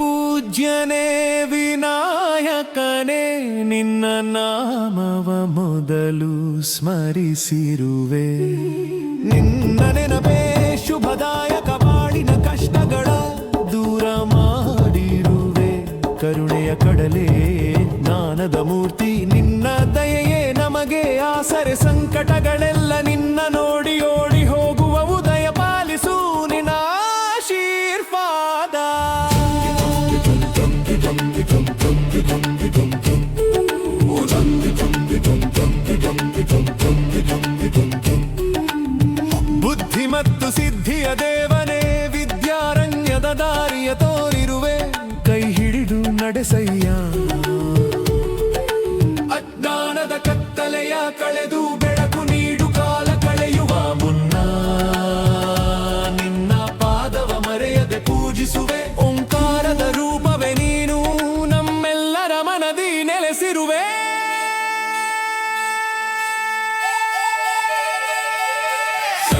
ಆದಿಪೂಜ್ಯನೇ ವಿನಾಯಕನೇ, ನಿನ್ನ ನಾಮವ ಮೊದಲು ಸ್ಮರಿಸಿರುವೆ. ನಿನ್ನ ನೆನಪೇ ಶುಭದಾಯಕ ಬಾಳಿನ ಕಷ್ಟಗಳ ದೂರ ಮಾಡಿರುವೆ. ಕರುಣೆಯ ಕಡಲೆ ಜ್ಞಾನದ ಮೂರ್ತಿ, ನಿನ್ನ ದಯೆಯೇ ನಮಗೆ ಆಸರೆ ಸಂಕಟಗಳೆಲ್ಲ ನಿನ್ನ ಮತ್ತು ಸಿದ್ಧಿಯ ದೇವನೇ ವಿದ್ಯಾರಣ್ಯದ ದಾರಿಯ ತೋರಿರುವೆ. ಕೈ ಹಿಡಿದು ನಡೆಸಯ್ಯ. ಅಜ್ಞಾನದ ಕತ್ತಲೆಯ ಕಳೆದು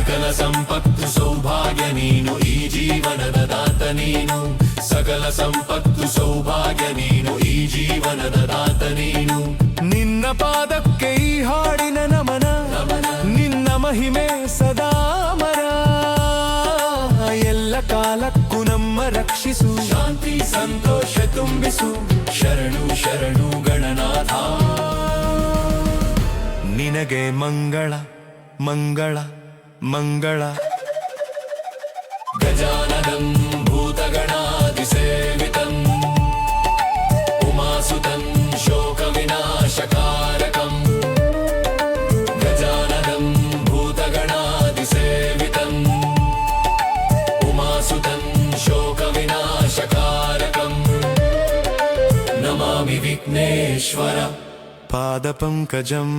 ಸಕಲ ಸಂಪತ್ತು ಸೌಭಾಗ್ಯ ನೀನು ಈ ಜೀವನದ ದಾತ ನೀನು. ಸಕಲ ಸಂಪತ್ತು ಸೌಭಾಗ್ಯ ನೀನು ಈ ಜೀವನದ ದಾತ ನೀನು. ನಿನ್ನ ಪಾದಕ್ಕೆ ಈ ಹಾಡಿನ ನಮನ ನಿನ್ನ ಮಹಿಮೆ ಸದಾ ಮರ. ಎಲ್ಲ ಕಾಲಕ್ಕೂ ನಮ್ಮ ರಕ್ಷಿಸು. ಶಾಂತಿ ಸಂತೋಷ ತುಂಬಿಸು ಶರಣು ಶರಣು ಗಣನಾಥ. ನಿನಗೆ ಮಂಗಳ ಮಂಗಳ. మంగళ గజాననం భూతగణాదిసేవితం ఉమాసుతం శోక వినాశకారకం గజాననం భూతగణాదిసేవితం ఉమాసుతం శోక వినాశకారకం నమామి విఘ్నేశ్వర పాదపంకజం